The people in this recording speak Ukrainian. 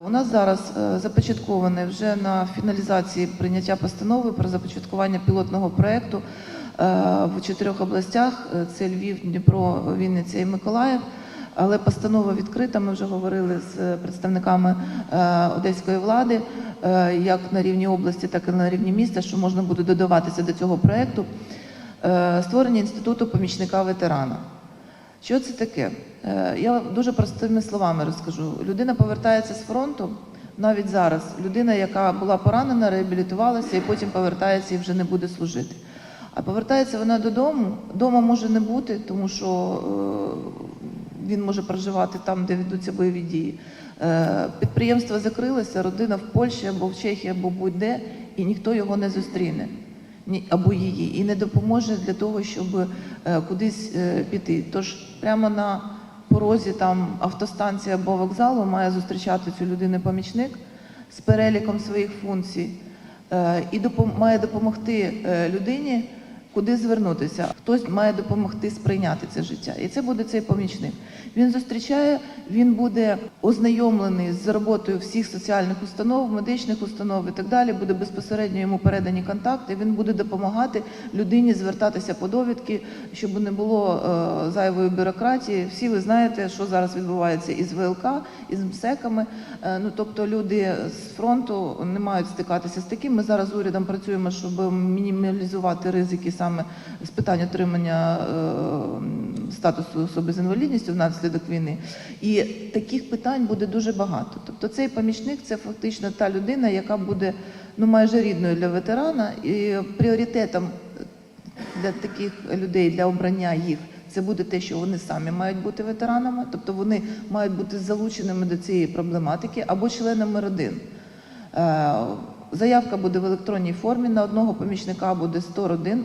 У нас зараз е, започатковане вже на фіналізації прийняття постанови про започаткування пілотного проекту е, в чотирьох областях: Е, це Львів, Дніпро, Вінниця і Миколаїв. Але постанова відкрита. Ми вже говорили з представниками одеської влади, як на рівні області, так і на рівні міста, що можна буде додаватися до цього проекту. Е, Створення інституту помічника ветерана. Що це таке? Е, Я дуже простими словами розкажу. Людина повертається з фронту навіть зараз. Людина, яка була поранена, реабілітувалася і потім повертається і вже не буде служити. А повертається вона додому. Дома може не бути, тому що е, він може проживати там, де ведуться бойові дії. Е, Підприємство закрилося, родина в Польщі або в Чехії, або будь-де, і ніхто його не зустріне або її, і не допоможе для того, щоб е, кудись е, піти. Тож прямо на порозі там автостанції або вокзалу має зустрічати цю людину помічник з переліком своїх функцій е, і має допомогти людині. Куди звернутися? Хтось має допомогти сприйняти це життя, і це буде цей помічник. Він зустрічає, він буде ознайомлений з роботою всіх соціальних установ, медичних установ і так далі. Буде безпосередньо йому передані контакти. Він буде допомагати людині звертатися по довідки, щоб не було е, зайвої бюрократії. Всі ви знаєте, що зараз відбувається із ВЛК, із МСЕКами. Е, ну тобто люди з фронту не мають стикатися з таким. Ми зараз з урядом працюємо, щоб мінімалізувати ризики саме з питань отримання е, статусу особи з інвалідністю внаслідок війни. І таких питань буде дуже багато. Тобто цей помічник це фактично та людина, яка буде ну майже рідною для ветерана, і пріоритетом для таких людей для обрання їх. Це буде те, що вони самі мають бути ветеранами, тобто вони мають бути залученими до цієї проблематики або членами родин. Е, Заявка буде в електронній формі. На одного помічника буде 100 родин.